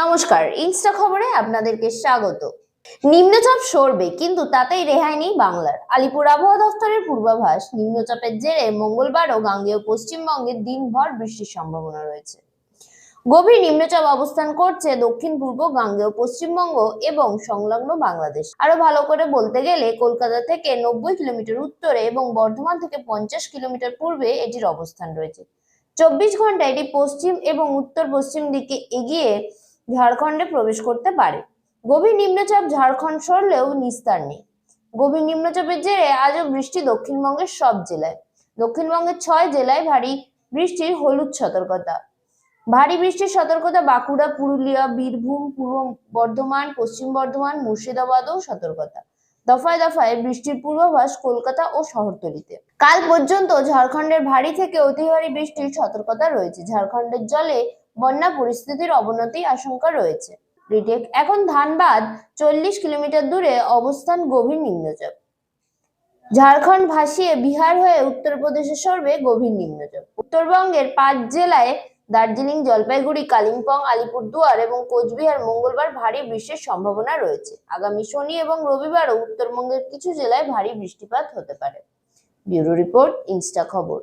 নমস্কার, ইনস্টা খবরে আপনাদেরকে স্বাগত। নিম্নচাপ সরবে, কিন্তু তাতেই রেহাই নেই বাংলার। আলিপুর আবহাওয়া দফতরের পূর্বাভাস, নিম্নচাপের জেরে মঙ্গলবারও গাঙ্গেয় পশ্চিমবঙ্গে দিনভর বৃষ্টির সম্ভাবনা রয়েছে। গভীর নিম্নচাপ অবস্থান করছে দক্ষিণ পূর্ব, গাঙ্গেয় পশ্চিমবঙ্গ এবং সংলগ্ন বাংলাদেশ। আরও ভালো করে বলতে গেলে, কলকাতা থেকে নব্বই কিলোমিটার উত্তরে এবং বর্ধমান থেকে পঞ্চাশ কিলোমিটার পূর্বে এটির অবস্থান রয়েছে। চব্বিশ ঘণ্টা এটি পশ্চিম এবং উত্তর পশ্চিম দিকে এগিয়ে ঝাড়খণ্ডে প্রবেশ করতে পারে। গভীর নিম্নচাপ ঝাড়খণ্ড সরলেও নিস্তার নেই। গভীর নিম্নচাপের জেরে আজও বৃষ্টি দক্ষিণবঙ্গের সব জেলায়। দক্ষিণবঙ্গের ছয় জেলায় ভারী বৃষ্টির হলুদ সতর্কতা। ভারী বৃষ্টির সতর্কতা বাঁকুড়া, পুরুলিয়া, বীরভূম, পূর্ব বর্ধমান, পশ্চিম বর্ধমান, মুর্শিদাবাদও সতর্কতা। দফায় দফায় বৃষ্টির পূর্বাভাস কলকাতা ও শহরতলিতে। কাল পর্যন্ত ঝাড়খণ্ডের ভারী থেকে অতি ভারী বৃষ্টির সতর্কতা রয়েছে। ঝাড়খণ্ডের জলে বন্যা পরিস্থিতির অবনতি আশঙ্কা রয়েছে। রিটেক, এখন ধানবাদ, চল্লিশ কিলোমিটার দূরে অবস্থান গভীর নিম্নচাপ। ঝাড়খণ্ড ভাসিয়ে বিহার হয়ে উত্তরপ্রদেশে সরবে গভীর নিম্নচাপ। উত্তরবঙ্গের পাঁচ জেলায় দার্জিলিং, জলপাইগুড়ি, কালিম্পং, আলিপুরদুয়ার এবং কোচবিহার মঙ্গলবার ভারী বৃষ্টির সম্ভাবনা রয়েছে। আগামী শনি এবং রবিবারও উত্তরবঙ্গের কিছু জেলায় ভারী বৃষ্টিপাত হতে পারে। ব্যুরো রিপোর্ট, ইনস্টা খবর।